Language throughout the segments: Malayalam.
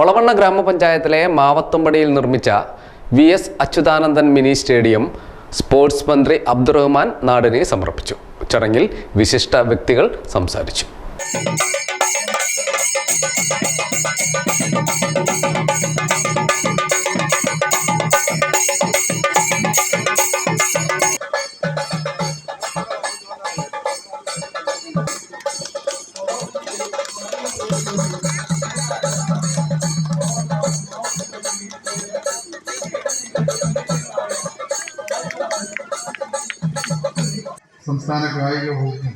ഒളവണ്ണ ഗ്രാമപഞ്ചായത്തിലെ മാവത്തുംപടിയിൽ നിർമ്മിച്ച V S Achuthanandan mini stadium sports മന്ത്രി അബ്ദുറഹ്മാൻ നാടിനെ സമർപ്പിച്ചു. ചടങ്ങിൽ വിശിഷ്ട വ്യക്തികൾ സംസാരിച്ചു. സംസ്ഥാന കായിക വകുപ്പും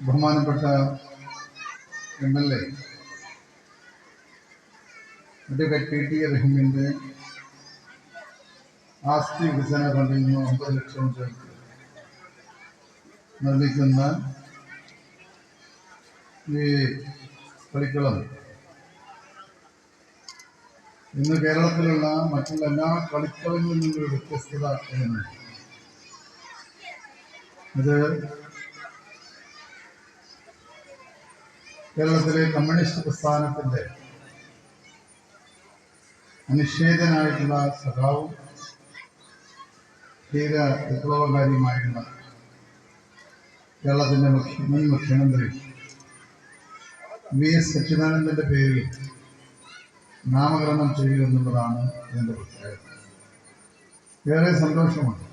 ബഹുമാനപ്പെട്ട M L A advocate K T റഹീമിന്റെ ആസ്തി വികസന ഫണ്ടിൽ നിന്ന് ഒമ്പത് ലക്ഷം രൂപ നിർമ്മിക്കുന്ന ഈ കളിക്കളം ഇന്ന് കേരളത്തിലുള്ള മറ്റുള്ള എല്ലാ കളിക്കളങ്ങളിൽ നിന്നൊരു വ്യത്യസ്തത എന്നുണ്ട് ഇത് കേരളത്തിലെ കമ്മ്യൂണിസ്റ്റ് പ്രസ്ഥാനത്തിന്റെ അനിഷേധനായിട്ടുള്ള സഖാവും ധീര വിപ്ലവകാരിയുമായിരുന്ന കേരളത്തിന്റെ മുഖ്യ മുൻ മുഖ്യമന്ത്രി വി എസ് സച്ചിദാനന്ദന്റെ പേരിൽ നാമകരണം ചെയ്യുക എന്നുള്ളതാണ് പ്രത്യേകത. ഏറെ സന്തോഷമുണ്ട്.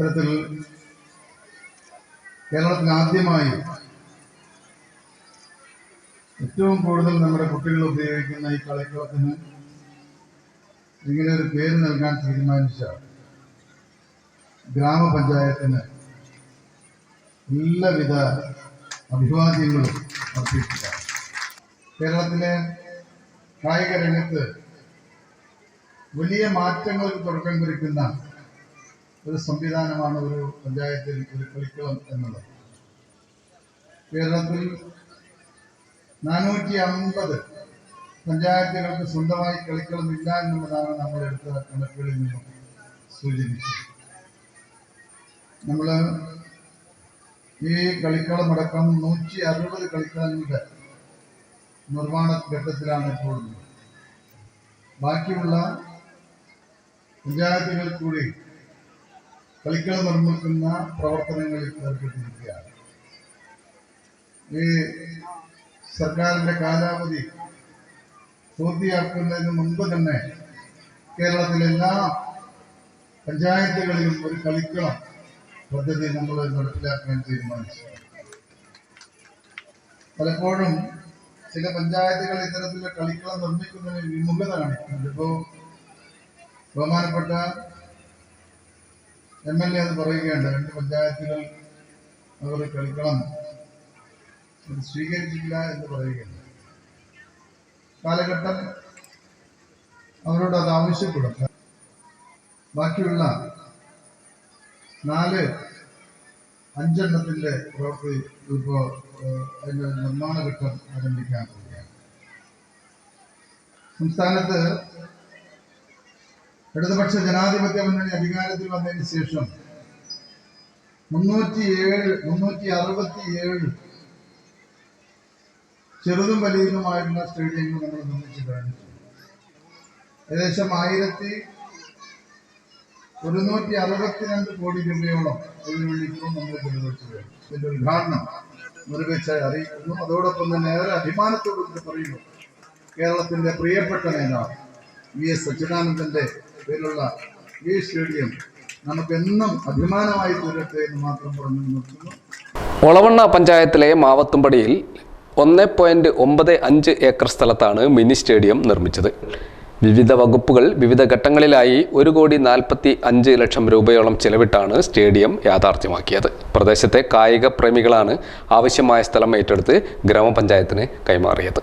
ഇത്തരത്തിൽ കേരളത്തിൽ ആദ്യമായി ഏറ്റവും കൂടുതൽ നമ്മുടെ കുട്ടികൾ ഉപയോഗിക്കുന്ന ഈ കളിക്കളത്തിന് ഇങ്ങനെ ഒരു പേര് നൽകാൻ തീരുമാനിച്ച ഗ്രാമപഞ്ചായത്തിന് എല്ലാവിധ അഭിവാദ്യങ്ങളും അർപ്പിക്കുക. കേരളത്തിലെ കായിക രംഗത്ത് വലിയ മാറ്റങ്ങൾക്ക് തുടക്കം കുറിക്കുന്ന ഒരു സംവിധാനമാണ് ഒരു പഞ്ചായത്തിൽ ഒരു കളിക്കളം എന്നുള്ളത്. കേരളത്തിൽ നാനൂറ്റി അമ്പത് പഞ്ചായത്തുകൾക്ക് സ്വന്തമായി കളിക്കളം ഇല്ല എന്നുള്ളതാണ് നമ്മൾ എടുത്ത കണക്കുകളിൽ നിന്നും സൂചിപ്പിച്ചത്. നമ്മൾ ഈ കളിക്കളമടക്കം നൂറ്റി അറുപത് കളിക്കളങ്ങളുടെ നിർമ്മാണ ഘട്ടത്തിലാണ് ഇപ്പോൾ ബാക്കിയുള്ള പഞ്ചായത്തുകൾ കൂടി കളിക്കളം നിർമ്മിക്കുന്ന പ്രവർത്തനങ്ങളിൽ ഏർപ്പെട്ടിരിക്കുകയാണ്. ഈ സർക്കാരിന്റെ കാലാവധി പൂർത്തിയാക്കുന്നതിന് മുൻപ് തന്നെ കേരളത്തിലെ എല്ലാ പഞ്ചായത്തുകളിലും ഒരു കളിക്കളം പദ്ധതി നമ്മൾ നടപ്പിലാക്കാൻ തീരുമാനിച്ചു. പലപ്പോഴും ചില പഞ്ചായത്തുകൾ ഇത്തരത്തിലുള്ള കളിക്കളം നിർമ്മിക്കുന്നതിന് വിമുഖത കാണിക്കുന്നുണ്ട്. ഇപ്പോൾ ബഹുമാനപ്പെട്ട എം എൽ എ അത് പറയുകയുണ്ട്. രണ്ട് പഞ്ചായത്തുകൾ അവർ കളിക്കണം. അത് സ്വീകരിച്ചില്ല എന്ന് പറയുകയുണ്ട്. കാലഘട്ടം അവരോട് അത് ആവശ്യപ്പെടും. ബാക്കിയുള്ള നാല് അഞ്ചെണ്ണത്തിന്റെ പ്രവൃത്തി ഇപ്പോൾ അതിന്റെ നിർമ്മാണ ഘട്ടം ആരംഭിക്കാൻ പോവുകയാണ്. സംസ്ഥാനത്ത് ഇടതുപക്ഷ ജനാധിപത്യ മുന്നണി അധികാരത്തിൽ വന്നതിന് ശേഷം മുന്നൂറ്റി ഏഴ് മുന്നൂറ്റി അറുപത്തി ഏഴ് ചെറുതും വലിയതുമായിട്ടുള്ള സ്റ്റേഡിയങ്ങൾ നമ്മൾ നിർമ്മിച്ചിട്ടുണ്ട് ഏകദേശം ആയിരത്തി ഒരുന്നൂറ്റി അറുപത്തിരണ്ട് കോടി രൂപയോളം അതിനുവേണ്ടിയിട്ടും നമ്മൾ ചെലവഴിച്ചു കഴിഞ്ഞു ഇതിന്റെ ഉദ്ഘാടനം നിർവഹിച്ചായി അറിയിക്കുന്നു. അതോടൊപ്പം തന്നെ ഏറെ അഭിമാനത്തോടുകൂടി പറയുന്നു കേരളത്തിന്റെ പ്രിയപ്പെട്ട നേതാവ് വി എസ് സച്ചിദാനന്ദന്റെ പേരുള്ള ഈ സ്റ്റേഡിയം നമുക്കെന്നും അഭിമാനമായി തീരട്ടെ എന്ന് മാത്രം പറഞ്ഞു നിർത്തുന്നു. ഒളവണ്ണ പഞ്ചായത്തിലെ മാവത്തുംപടിയിൽ ഒന്ന് പോയിന്റ് ഒമ്പത് അഞ്ച് ഏക്കർ സ്ഥലത്താണ് മിനി സ്റ്റേഡിയം നിർമ്മിച്ചത്. വിവിധ വകുപ്പുകൾ വിവിധ ഘട്ടങ്ങളിലായി ഒരു കോടി നാൽപ്പത്തി അഞ്ച് ലക്ഷം രൂപയോളം ചെലവിട്ടാണ് സ്റ്റേഡിയം യാഥാർത്ഥ്യമാക്കിയത്. പ്രദേശത്തെ കായിക പ്രേമികളാണ് ആവശ്യമായ സ്ഥലം ഏറ്റെടുത്ത് ഗ്രാമപഞ്ചായത്തിന് കൈമാറിയത്.